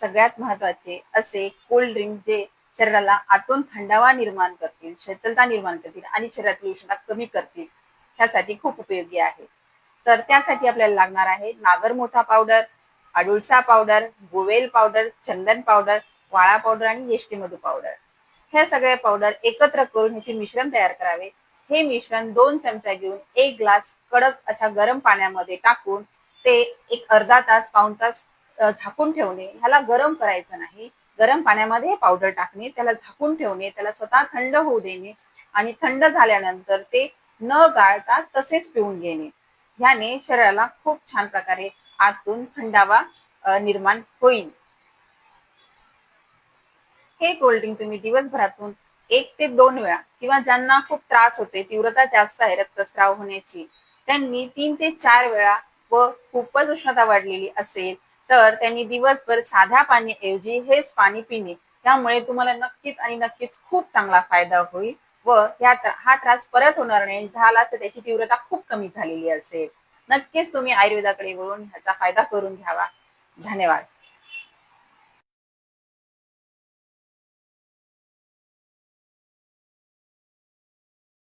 सगळ्यात महत्त्वाचे असे कोल्ड ड्रिंक जे शरीराला आतून थंडावा निर्माण करतील शीतलता निर्माण करतील आणि शरीरातली उष्णता कमी करतील ह्यासाठी खूप उपयोगी आहे. तर त्यासाठी आपल्याला लागणार आहे नागर मोठा पावडर अडुळसा पावडर गोवेल पावडर चंदन पावडर वाळा पावडर आणि येष्टी मधू पावडर हे सगळे पावडर एकत्र करून ह्याचे मिश्रण तयार करावे. हे मिश्रण दोन चमचा घेऊन एक ग्लास कडक अशा गरम पाण्यामध्ये टाकून ते एक अर्धा तास पाऊन तास झाकून ठेवणे ह्याला गरम करायचं नाही. गरम पाण्यामध्ये पावडर टाकणे त्याला झाकून ठेवणे त्याला स्वतः थंड होऊ देणे आणि थंड झाल्यानंतर ते न गाळता तसेच पिऊन घेणे. ह्याने शरीराला खूप छान प्रकारे आतून थंडावा निर्माण होईल. हे कोल्ड्रिंक तुम्ही दिवसभरातून एक ते दोन वेळा किंवा ज्यांना खूप त्रास होते तीव्रता जास्त आहे रक्तस्राव होण्याची त्यांनी तीन ते चार वेळा व खूपच उष्णता वाढलेली असेल तर त्यांनी दिवसभर साध्या पाण्याऐवजी हेच पाणी पिणे. त्यामुळे तुम्हाला नक्कीच आणि नक्कीच खूप चांगला फायदा होईल व या हा त्रास परत होणार नाही. झाला तर त्याची तीव्रता खूप कमी झालेली असेल. नक्कीच तुम्ही आयुर्वेदाकडे वळून ह्याचा फायदा करून घ्यावा. धन्यवाद.